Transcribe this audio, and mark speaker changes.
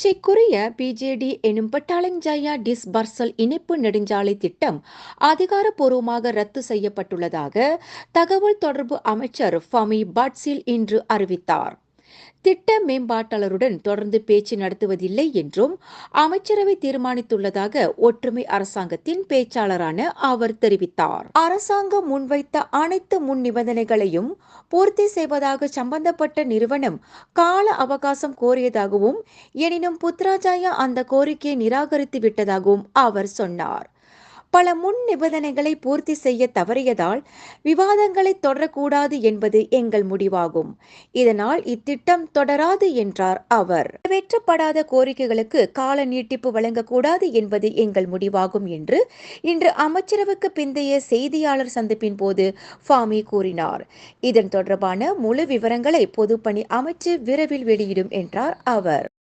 Speaker 1: சர்ச்சைக்குரிய பிஜேடி எனும் பட்டாளஞ்சாயா டிஸ்பர்சல் இணைப்பு நெடுஞ்சாலை திட்டம் அதிகாரப்பூர்வமாக ரத்து செய்யப்பட்டுள்ளதாக தகவல் தொடர்பு அமைச்சர் ஃபமி பட்சில் இன்று அறிவித்தார். திட்ட மேம்பாட்டாளருடன் தொடர்ந்து பேச்சு நடத்துவதில்லை என்றும் அமைச்சரவை தீர்மானித்துள்ளதாக ஒற்றுமை அரசாங்கத்தின் பேச்சாளரான அவர் தெரிவித்தார். அரசாங்கம் முன்வைத்த அனைத்து முன் நிபந்தனைகளையும் பூர்த்தி செய்வதாக சம்பந்தப்பட்ட நிறுவனம் கால அவகாசம் கோரியதாகவும் எனினும் புத்ராஜாயா அந்த கோரிக்கையை நிராகரித்து விட்டதாகவும் அவர் சொன்னார். பல முன் நிபந்தனைகளை பூர்த்தி செய்ய தவறியதால் விவாதங்களை தொடரக்கூடாது என்பது எங்கள் முடிவாகும். இதனால் இத்திட்டம் தொடராது என்றார் அவர். நிறைவேற்றப்படாத கோரிக்கைகளுக்கு கால நீட்டிப்பு வழங்கக்கூடாது என்பது எங்கள் முடிவாகும் என்று இன்று அமைச்சரவுக்கு பிந்தைய செய்தியாளர் சந்திப்பின் போது ஃபாமி கூறினார். இதன் தொடர்பான முழு விவரங்களை பொதுப்பணி அமைச்சு விரைவில் வெளியிடும் என்றார் அவர்.